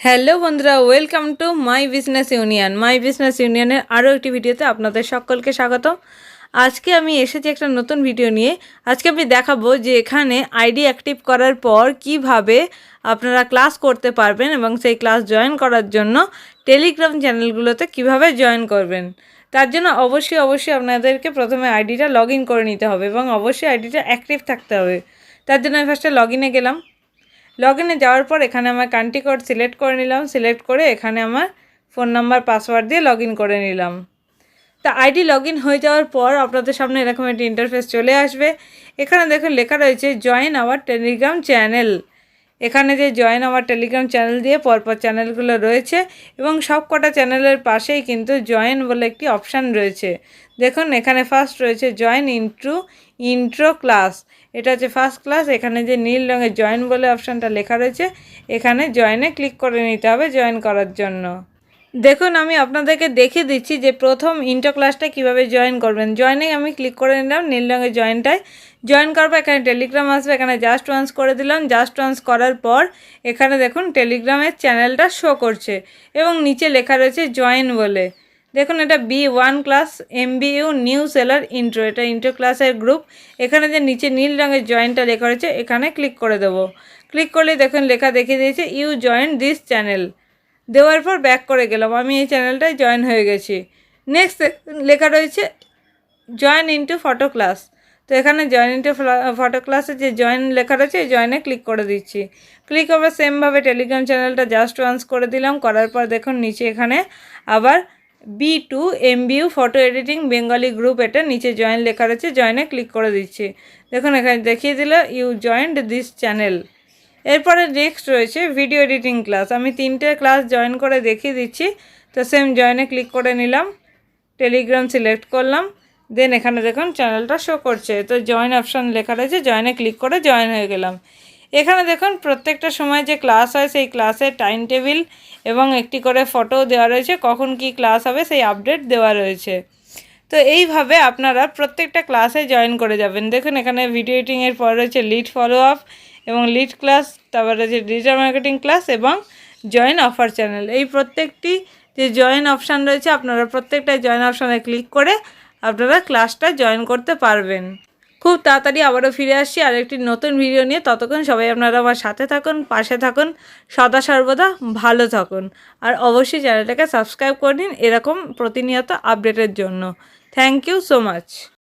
Hello বন্ধুরা, welcome to my business union. My business ইউনিয়নের আরও একটি ভিডিওতে আপনাদের সকলকে স্বাগত আজকে আমি এসেছি একটা নতুন ভিডিও নিয়ে। আজকে আমি দেখাবো যে এখানে আইডি অ্যাক্টিভ করার পর কীভাবে আপনারা ক্লাস করতে পারবেন এবং সেই ক্লাস জয়েন করার জন্য টেলিগ্রাম চ্যানেলগুলোতে কীভাবে জয়েন করবেন। তার জন্য অবশ্যই অবশ্যই আপনাদেরকে প্রথমে আইডিটা লগ করে নিতে হবে এবং অবশ্যই আইডিটা অ্যাক্টিভ থাকতে হবে। তার জন্য আমি ফার্স্টে লগ গেলাম। লগ ইনে যাওয়ার পর এখানে আমার কান্ট্রি কোড সিলেক্ট করে নিলাম। সিলেক্ট করে এখানে আমার ফোন নাম্বার পাসওয়ার্ড দিয়ে লগ করে নিলাম। তা আইডি লগ হয়ে যাওয়ার পর আপনাদের সামনে এরকম একটি ইন্টারফেস চলে আসবে। এখানে দেখুন লেখা রয়েছে জয়েন আওয়ার টেলিগ্রাম চ্যানেল এখানে যে জয়েন আমার টেলিগ্রাম চ্যানেল দিয়ে পরপর চ্যানেলগুলো রয়েছে এবং সব কটা চ্যানেলের পাশেই কিন্তু জয়েন বলে একটি অপশান রয়েছে। দেখুন, এখানে ফার্স্ট রয়েছে জয়েন ইন্ট্রু ইন্ট্রো ক্লাস এটা হচ্ছে ফার্স্ট ক্লাস এখানে যে নীল রঙের জয়েন বলে অপশানটা লেখা রয়েছে, এখানে জয়েনে ক্লিক করে নিতে হবে জয়েন করার জন্য। দেখুন, আমি আপনাদেরকে দেখে দিচ্ছি যে প্রথম ইন্টার ক্লাসটা কীভাবে জয়েন করবেন। জয়েনে আমি ক্লিক করে নিলাম নীল রঙের জয়েনটায় জয়েন করব, এখানে টেলিগ্রাম আসবে, এখানে জাস্ট ওয়ান্স করে দিলাম জাস্ট ওয়ান্স করার পর এখানে দেখুন টেলিগ্রামের চ্যানেলটা শো করছে এবং নিচে লেখা রয়েছে জয়েন বলে। দেখুন এটা B one class M MBU new seller intro এটা ইন্ট্রো ক্লাসের গ্রুপ এখানে যে নিচে নীল রঙের জয়েনটা লেখা রয়েছে, এখানে ক্লিক করে দেবো। ক্লিক করলে দেখুন লেখা দেখিয়ে দিয়েছে ইউ জয়েন দিস চ্যানেল দেওয়ার পর ব্যাক করে গেলাম, আমি এই চ্যানেলটায় জয়েন হয়ে গেছি। নেক্সট লেখা রয়েছে জয়েন ইন্টু ফটো ক্লাস তো এখানে জয়েন ইন্টু ফটো ক্লাসে যে জয়েন লেখা রয়েছে এই জয়েনে ক্লিক করে দিচ্ছি। ক্লিক আবার সেমভাবে টেলিগ্রাম চ্যানেলটা জাস্ট ওয়ান্স করে দিলাম, করার পর দেখুন নিচে এখানে আবার B two MBU photo editing Bengali group এটা নিচে জয়েন লেখা রয়েছে জয়েনে ক্লিক করে দিচ্ছি। দেখুন এখানে দেখিয়ে দিল ইউ জয়েন্ট দিস চ্যানেল এরপরে নেক্সট রয়েছে ভিডিও এডিটিং ক্লাস আমি তিনটে ক্লাস জয়েন করে দেখিয়ে দিচ্ছি, তো সেম জয়েনে ক্লিক করে নিলাম। টেলিগ্রাম সিলেক্ট করলাম। দেন এখানে দেখুন চ্যানেলটা শো করছে। তো জয়েন অপশান লেখা রয়েছে জয়েনে ক্লিক করে জয়েন হয়ে গেলাম। এখানে দেখুন প্রত্যেকটা সময় যে ক্লাস হয়, সেই ক্লাসের টাইম টেবিল এবং একটি করে ফটো দেওয়া রয়েছে, কখন কি ক্লাস হবে সেই আপডেট দেওয়া রয়েছে। তো এইভাবে আপনারা প্রত্যেকটা ক্লাসে জয়েন করে যাবেন। দেখুন এখানে ভিডিও এডিটিংয়ের পর রয়েছে লিড ফলো আপ এবং লিড ক্লাস তারপর রয়েছে ডিজিটাল মার্কেটিং ক্লাস এবং জয়েন অফার চ্যানেল এই প্রত্যেকটি যে জয়েন অপশান রয়েছে, আপনারা প্রত্যেকটা জয়েন অপশানে ক্লিক করে আপনারা ক্লাসটা জয়েন করতে পারবেন। খুব তাড়াতাড়ি আবারও ফিরে আসছি আর একটি নতুন ভিডিও নিয়ে। ততক্ষণ সবাই আপনারা আমার সাথে থাকুন, পাশে থাকুন, সদা সর্বদা ভালো থাকুন। আর অবশ্যই চ্যানেলটাকে সাবস্ক্রাইব করে নিন এরকম প্রতিনিয়ত আপডেটের জন্য। Thank you so much